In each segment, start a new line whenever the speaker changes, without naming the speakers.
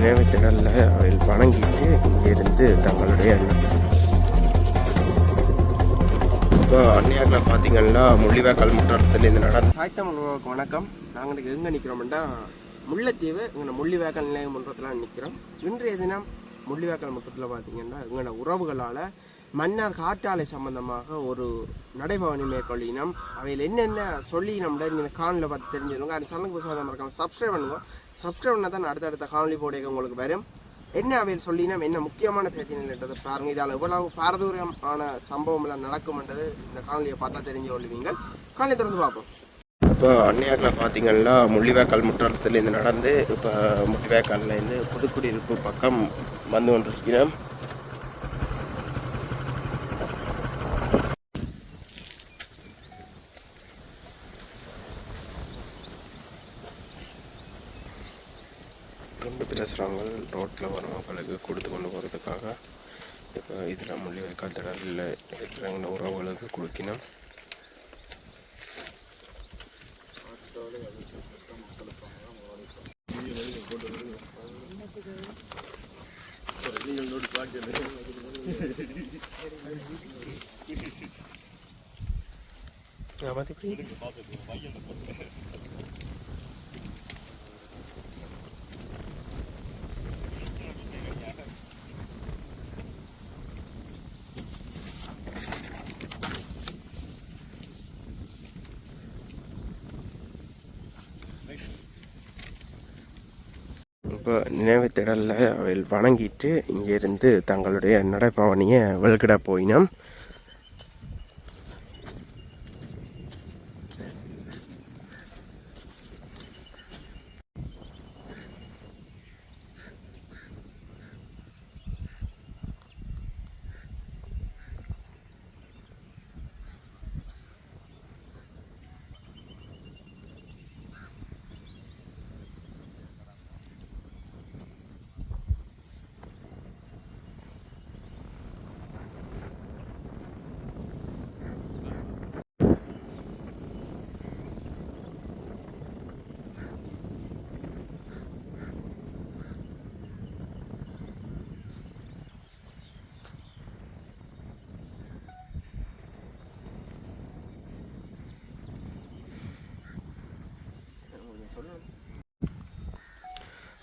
நினைவுத்திடலில் அவர்கள் வணங்கிட்டு இங்கிருந்து தங்களுடைய இப்போ அந்நியாரில் பார்த்தீங்கன்னா முள்ளிவாய்க்கால் முற்றத்தில் இந்த நடந்த தாய் தமிழ் வணக்கம். நாங்கள் எங்கே நிற்கிறோம்னா முல்லைத்தீவு இங்கே முள்ளிவாய்க்கால் நிலைய முன்றத்தில் நிற்கிறோம் இன்றைய தினம் முள்ளிவாய்க்கால் முற்றத்தில் பார்த்தீங்கன்னா எங்களோட உறவுகளால் மன்னார் காற்றாலை சம்பந்தமாக ஒரு நடைபவனி மேற்கொள்ளினோம் அவையில் என்னென்ன சொல்லி நம்ம இந்த காணொலியில் பார்த்து தெரிஞ்சுருங்க அந்த சேனலுக்கு புதுசாக இருக்காங்க சப்ஸ்கிரைப் பண்ணுங்க. சப்ஸ்கிரைப் பண்ணால் தான் அடுத்தடுத்த காணொலி போடையாக உங்களுக்கு வரும். என்ன அவையில் சொல்லினா என்ன முக்கியமான பிரச்சனைன்றது பாருங்கள் இதால் எவ்வளவு பாரதூரமான சம்பவம் எல்லாம் நடக்கும்ன்றது இந்த காணொலியை பார்த்தா தெரிஞ்சு கொள்வீங்க காணொலி தொடர்ந்து பார்ப்போம். இப்போ அந்நியாரில் பார்த்தீங்கன்னா முள்ளிவாய்க்கால் முற்றத்தில் இருந்து நடந்து இப்போ முள்ளிவாய்க்கால்லேருந்து புதுக்குடியிருப்பு பக்கம் வந்து கொண்டிருக்கிறோம். பிரசுரங்கள் ரோட்டில் வர மக்களுக்கு கொடுத்து கொண்டு போகிறதுக்காக. இப்போ இதில் முள்ளிவாய்க்கால் திடலில் இருக்கிறவங்க உறவுகளுக்கு கொடுக்கணும். ஆமாம் எப்படி? இப்போ நினைவுத்திடலில் அவள் வணங்கிட்டு இங்கேருந்து தங்களுடைய நடைபவனியை வெல்கிட போயினோம்.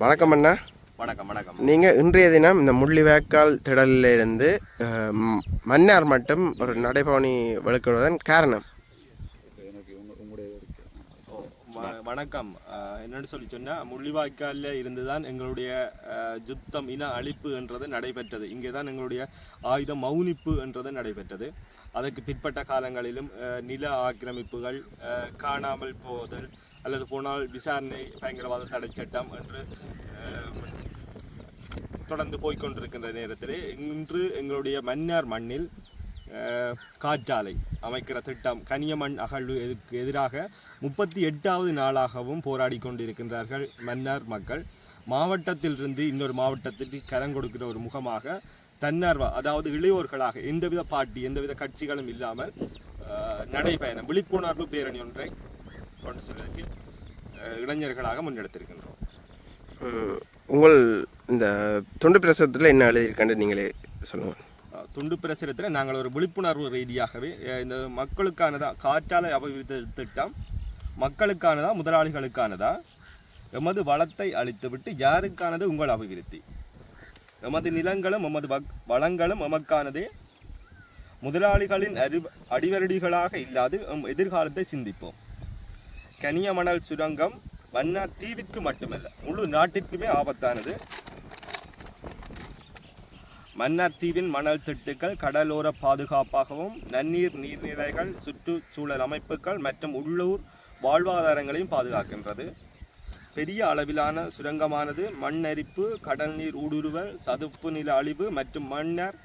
வணக்கம் அண்ணா.
வணக்கம் வணக்கம்.
நீங்கள் இன்றைய தினம் இந்த முள்ளிவாய்க்கால் திடலில் இருந்து அஹ், ம், மன்னார் மட்டும் ஒரு நடைபவனி வெளுக்கிடுவதன் காரணம்.
வணக்கம். என்னன்னு சொல்லி சொன்னா முள்ளிவாய்க்காலில் இருந்து தான் எங்களுடைய யுத்தம் இன அழிப்பு என்றது நடைபெற்றது. இங்கே தான் எங்களுடைய ஆயுத மௌனிப்பு என்றது நடைபெற்றது. அதற்கு பிற்பட்ட காலங்களிலும் நில ஆக்கிரமிப்புகள் காணாமல் போதல் அல்லது போனால் விசாரணை பயங்கரவாத தடை சட்டம் என்று தொடர்ந்து போய்க்கொண்டிருக்கின்ற நேரத்தில் இன்று எங்களுடைய மன்னார் மண்ணில் காற்றாலை அமைக்கிற திட்டம் கனியமண் அகழ்வு எதுக்கு எதிராக முப்பத்தி எட்டாவது நாளாகவும் போராடி கொண்டிருக்கின்றார்கள் மன்னார் மக்கள். மாவட்டத்திலிருந்து இன்னொரு மாவட்டத்திற்கு கரம் கொடுக்கிற ஒரு முகமாக தன்னார்வ அதாவது இளையோர்களாக எந்தவித பாட்டி எந்தவித கட்சிகளும் இல்லாமல் நடைபயணம் விழிப்புணர்வு பேரணி ஒன்றை கொண்டு செல்வதற்கு இளைஞர்களாக முன்னெடுத்திருக்கின்றோம்.
உங்கள் இந்த தொண்டு பிரசவத்தில் என்ன எழுதியிருக்கான்னு நீங்களே சொல்லுங்கள்.
அஹ் துண்டு பிரசுரத்தில் நாங்கள் ஒரு விழிப்புணர்வு ரீதியாகவே இந்த மக்களுக்கானதா காற்றாலை அபிவிருத்தி திட்டம் மக்களுக்கானதா முதலாளிகளுக்கானதா எமது வளத்தை அழித்துவிட்டு யாருக்கானது உங்கள் அபிவிருத்தி? எமது நிலங்களும் எமது வக்- வளங்களும் எமக்கானதே. முதலாளிகளின் அறி அடிவரடிகளாக இல்லாது எதிர்காலத்தை சிந்திப்போம். கனியமணல் சுரங்கம் மன்னார் தீவிற்கு மட்டுமல்ல முழு நாட்டிற்குமே ஆபத்தானது. மன்னார் தீவின் மணல் திட்டுக்கள் கடலோர பாதுகாப்பாகவும் நன்னீர் நீர்நிலைகள் சுற்றுச்சூழல் அமைப்புகள் மற்றும் உள்ளூர் வாழ்வாதாரங்களையும் பாதுகாக்கின்றது. பெரிய அளவிலான சுரங்கமானது மண்ணரிப்பு கடல் நீர் ஊடுருவல் சதுப்பு நில அழிவு மற்றும் மன்னர்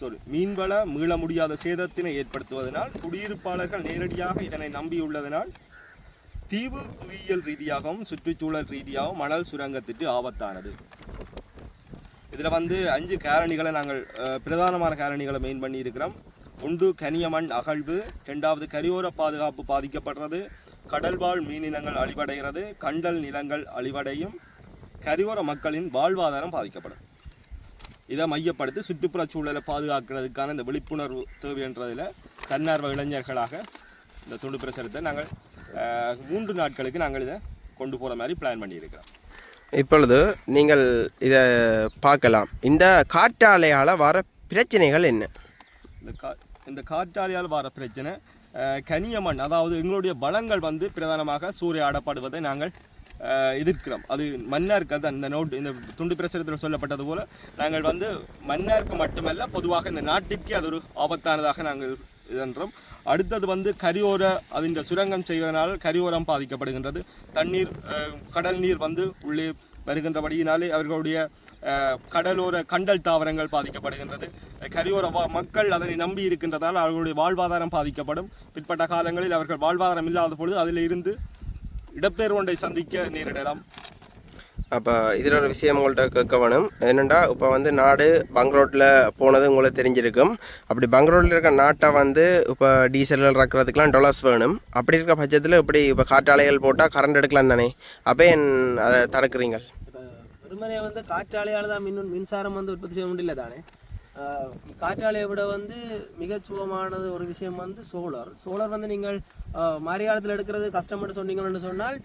sorry மீன்வள மீள முடியாத சேதத்தினை ஏற்படுத்துவதனால் குடியிருப்பாளர்கள் நேரடியாக இதனை நம்பியுள்ளதனால் தீவு புவியியல் ரீதியாகவும் சுற்றுச்சூழல் ரீதியாகவும் மணல் சுரங்கத்திற்கு ஆபத்தானது. இதில் வந்து அஞ்சு காரணிகளை நாங்கள் பிரதானமான காரணிகளை மெயின் பண்ணி இருக்கிறோம் ஒன்று கனியமண் அகழ்வு. ரெண்டாவது கரியோர பாதுகாப்பு பாதிக்கப்படுறது. கடல்வாழ் மீனினங்கள் அழிவடைகிறது. கண்டல் நிலங்கள் அழிவடையும். கரியோர மக்களின் வாழ்வாதாரம் பாதிக்கப்படும். இதை மையப்படுத்தி சுற்றுப்புற சூழலை பாதுகாக்கிறதுக்கான இந்த விழிப்புணர்வு தேவைன்றதில் தன்னார்வ இளைஞர்களாக இந்த துண்டு பிரசுரத்தை நாங்கள் மூன்று நாட்களுக்கு நாங்கள் இதை கொண்டு போகிற மாதிரி பிளான் பண்ணியிருக்கிறோம்.
இப்பொழுது நீங்கள் இதை பார்க்கலாம். இந்த காற்றாலையால் வர பிரச்சனைகள் என்ன?
இந்த கா இந்த காற்றாலையால் வர பிரச்சனை அஹ், கனிய மண் அதாவது எங்களுடைய வளங்கள் வந்து பிரதானமாக சூறையாடப்படுவதை நாங்கள் அஹ், எதிர்க்கிறோம். அது மன்னாருக்கு தான் இந்த நோட் இந்த துண்டு பிரசுரத்தில் சொல்லப்பட்டது போல நாங்கள் வந்து மன்னாருக்கு மட்டுமல்ல பொதுவாக இந்த நாட்டிற்கு அது ஒரு ஆபத்தானதாக நாங்கள் என்றும் அடுத்தது வந்து கரியோர அதில் சுரங்கம் செய்வதனால் கரியோரம் பாதிக்கப்படுகின்றது. தண்ணீர் கடல் நீர் வந்து உள்ளே வருகின்றபடியினாலே அவர்களுடைய கடலோர கண்டல் தாவரங்கள் பாதிக்கப்படுகின்றது. கரியோர மக்கள் அதனை நம்பி இருக்கின்றதால் அவர்களுடைய வாழ்வாதாரம் பாதிக்கப்படும். பிற்பட்ட காலங்களில் அவர்கள் வாழ்வாதாரம் இல்லாத பொழுது அதில் இருந்து இடப்பெயர் ஒன்றை சந்திக்க நேரிடலாம்.
அப்போ இதில் ஒரு விஷயம் உங்கள்கிட்ட கேட்க வேணும் என்னென்னா இப்போ வந்து நாடு பங்க்ரோட்டில் போனது உங்களுக்கு தெரிஞ்சிருக்கும். அப்படி பங்க்ரோட்டில் இருக்க நாட்டை வந்து இப்போ டீசலில் இறக்குறதுக்கெலாம் டொலர்ஸ் வேணும். அப்படி இருக்க பட்சத்தில் இப்படி இப்போ காற்றாலைகள் போட்டால் கரண்ட் எடுக்கலாம் தானே? அப்போ என் அதை தடுக்கிறீங்க
இப்போ வெறுமனே வந்து காற்றாலையால் தான் மின் மின்சாரம் வந்து உற்பத்தி செய்ய முடியல தானே? காற்றாலையை விட வந்து மிகச்சுவமானது ஒரு விஷயம் வந்து சோலார் சோலார் வந்து நீங்கள் மாறி காலத்தில் எடுக்கிறது கஷ்டம்னு சொன்னீங்கன்னு சொன்னால்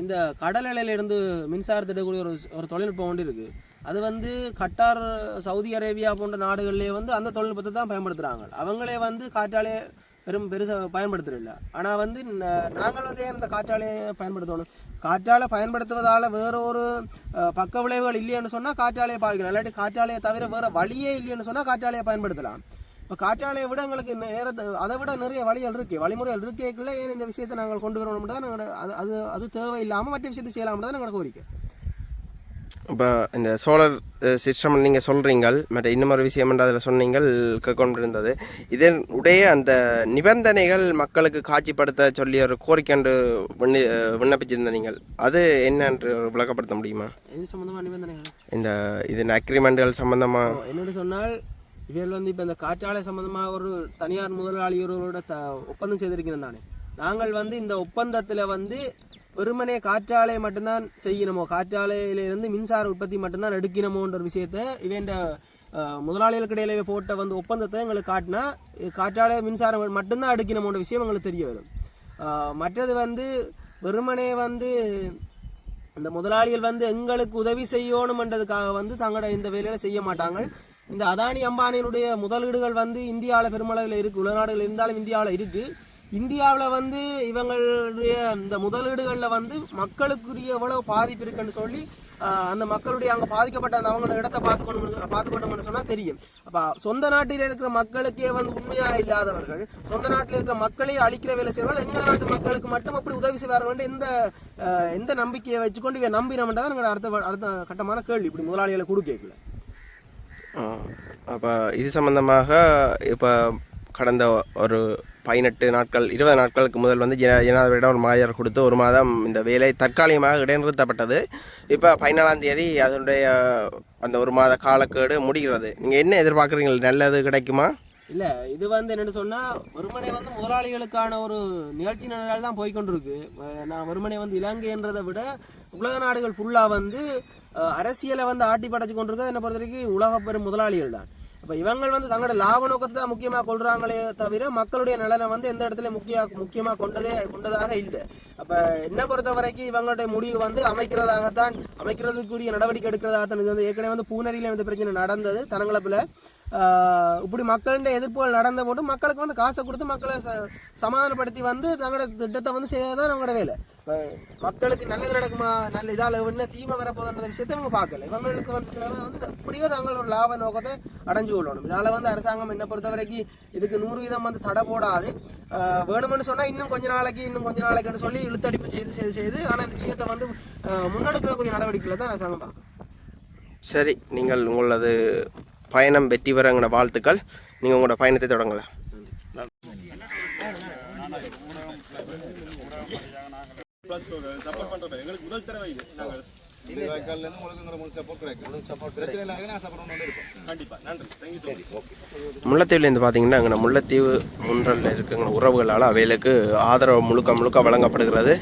இந்த கடல் இருந்து மின்சாரத்தை எடுக்கக்கூடிய ஒரு ஒரு தொழில்நுட்பம் ஒன்று இருக்குது அது வந்து கட்டார் சவுதி அரேபியா போன்ற நாடுகள்லேயே வந்து அந்த தொழில்நுட்பத்தை தான் பயன்படுத்துகிறாங்க அவங்களே வந்து காற்றாலே பெரும் பெருசாக பயன்படுத்துறதில்ல. ஆனால் வந்து நாங்கள் வந்து ஏன் இந்த காற்றாலையை பயன்படுத்தணும்? காற்றாலை பயன்படுத்துவதால் வேற ஒரு பக்க விளைவுகள் இல்லைன்னு சொன்னால் காற்றாலையை பாவிக்கணும் இல்லாட்டி காற்றாலையை தவிர வேறு வழியே இல்லைன்னு சொன்னால் காற்றாலையை பயன்படுத்தலாம். இப்போ காற்றாலையை விட எங்களுக்கு நேர அதை விட நிறைய வழிகள் இருக்கு. வழிமுறைகள் இருக்கேக்குள்ள ஏன் இந்த விஷயத்தை நாங்கள் கொண்டு வரணும் தான் நாங்கள் அது அது அது தேவையில்லாமல் மற்ற விஷயத்தை செய்யலாம் தான் நாங்கள் கோரிக்கை.
இப்போ இந்த சோலார் சிஸ்டம் நீங்கள் சொல்கிறீங்கள் மற்ற இன்னொரு விஷயம் என்று அதில் சொன்னீங்கள் கொண்டிருந்தது இதன் உடைய அந்த நிபந்தனைகள் மக்களுக்கு காட்சிப்படுத்த சொல்லி ஒரு கோரிக்கை என்று விண்ணி விண்ணப்பிச்சிருந்த நீங்கள். அது என்னன்று விளக்கப்படுத்த முடியுமா?
இது சம்மந்தமாக நிபந்தனைகள்?
இந்த இதன் அக்ரிமெண்ட்கள் சம்மந்தமாக
என்னென்னு சொன்னால் இவர்கள் வந்து இப்போ இந்த காற்றாலை சம்பந்தமாக ஒரு தனியார் முதலாளியோரோட த ஒப்பந்தம் செய்திருக்கிறோம் தானே நாங்கள் வந்து இந்த ஒப்பந்தத்தில் வந்து வெறுமனே காற்றாலை மட்டும்தான் செய்யணுமோ? காற்றாலையிலிருந்து மின்சார உற்பத்தி மட்டும்தான் எடுக்கணுமோன்ற ஒரு விஷயத்தை இவன் முதலாளிகளுக்கு இடையில போட்ட வந்து ஒப்பந்தத்தை எங்களுக்கு காட்டினா காற்றாலை மின்சாரம் மட்டும்தான் எடுக்கணுமோன்ற விஷயம் எங்களுக்கு தெரிய வரும். மற்றது வந்து வெறுமனே வந்து இந்த முதலாளிகள் வந்து எங்களுக்கு உதவி செய்யணுமன்றதுக்காக வந்து தங்களோட இந்த வேலையில செய்ய மாட்டாங்க. இந்த அதானி அம்பானியினுடைய முதலீடுகள் வந்து இந்தியாவில் பெருமளவில் இருக்குது உலநாடுகள் இருந்தாலும் இந்தியாவில் இருக்குது இந்தியாவில் வந்து இவங்களுடைய இந்த முதலீடுகளில் வந்து மக்களுக்குரிய எவ்வளவு பாதிப்பு இருக்குன்னு சொல்லி அந்த மக்களுடைய அங்கே பாதிக்கப்பட்ட அந்த அவங்களோட இடத்த பார்த்துக்கணும் பார்த்துக்கணும்னு சொன்னால் தெரியும். அப்போ சொந்த நாட்டில் இருக்கிற மக்களுக்கே வந்து உண்மையாக இல்லாதவர்கள் சொந்த நாட்டில் இருக்கிற மக்களையே அழிக்கிற வேலை செய்வார்கள் எங்கள் நாட்டு மக்களுக்கு மட்டும் அப்படி உதவி செய்வார்கள் எந்த எந்த நம்பிக்கையை வச்சுக்கொண்டு இவன் நம்பினோம்ன்றா தான் எங்களோட அடுத்த அடுத்த கட்டமான கேள்வி. இப்படி முதலாளிகளை கொடுக்கல
அப்போ இது சம்மந்தமாக இப்போ கடந்த ஒரு பதினெட்டு நாட்கள் இருபது நாட்களுக்கு முதல் வந்து ஜன ஜனாதிபதியிடம் ஒரு மாயர் கொடுத்து ஒரு மாதம் இந்த வேலை தற்காலிகமாக இடைநிறுத்தப்பட்டது. இப்போ பதினாலாம் தேதி அதனுடைய அந்த ஒரு மாத காலக்கேடு முடிகிறது. நீங்கள் என்ன எதிர்பார்க்குறீங்க? நல்லது கிடைக்குமா?
இல்ல இது வந்து என்னென்னு சொன்னா வறுமனை வந்து முதலாளிகளுக்கான ஒரு நிகழ்ச்சி நிலையால் தான் போய்க்கொண்டிருக்கு. நான் வறுமனை வந்து இலங்கைன்றதை விட உலக நாடுகள் ஃபுல்லா வந்து அரசியலை வந்து ஆட்டி படைச்சு கொண்டிருக்கிறது என்னை பொறுத்த வரைக்கும் உலக பெரும் முதலாளிகள் தான். இப்போ இவங்க வந்து தங்களோட லாப நோக்கத்தை தான் முக்கியமாக கொள்றாங்களே தவிர மக்களுடைய நலனை வந்து எந்த இடத்துல முக்கிய முக்கியமாக கொண்டதே கொண்டதாக இல்லை. அப்போ என்ன பொறுத்த வரைக்கும் இவங்களுடைய முடிவு வந்து அமைக்கிறதாகத்தான் அமைக்கிறதுக்குரிய நடவடிக்கை எடுக்கிறதாகத்தான் இது வந்து ஏற்கனவே வந்து பூனரியில் இந்த பிரச்சனை நடந்தது தனங்களப்பில் இப்படி மக்கள்கிட்ட எதிர்ப்புகள் நடந்த போது மக்களுக்கு வந்து காசை கொடுத்து மக்களை ச- சமாதானப்படுத்தி வந்து தங்களோட திட்டத்தை வந்து செய்யறதான் நம்மளோட வேலை. இப்போ மக்களுக்கு நல்லது நடக்குமா? நல்ல இதால் என்ன தீமை வரப்போகுதுன்ற விஷயத்தை இவங்க பார்க்கல. இவங்களுக்கு வந்து வந்து எப்படியோ தங்களோட லாப நோக்கத்தை அடைஞ்சு கொள்ளணும். இதால் வந்து அரசாங்கம் என்ன பொறுத்த வரைக்கும் இதுக்கு நூறு வீதம் வந்து தடை போடாது. வேணும்னு சொன்னால் இன்னும் கொஞ்ச நாளைக்கு இன்னும் கொஞ்ச நாளைக்குன்னு சொல்லி இழுத்தடிப்பு செய்து செய்து செய்து ஆனால் இந்த விஷயத்தை வந்து முன்னெடுக்கிற கொஞ்சம் நடவடிக்கைகளை தான் அரசாங்கம் பார்க்கும்.
சரி நீங்கள் உங்களது பயணம் வெற்றி பெறங்கிற வாழ்த்துக்கள். நீங்கள் உங்களோட பயணத்தை தொடங்கலாம். முல்லைத்தீவுலேருந்து பார்த்தீங்கன்னா அங்கே முல்லைத்தீவு முன்றலில் இருக்குங்கிற உறவுகளால் அவைகளுக்கு ஆதரவு முழுக்க முழுக்க வழங்கப்படுகிறது.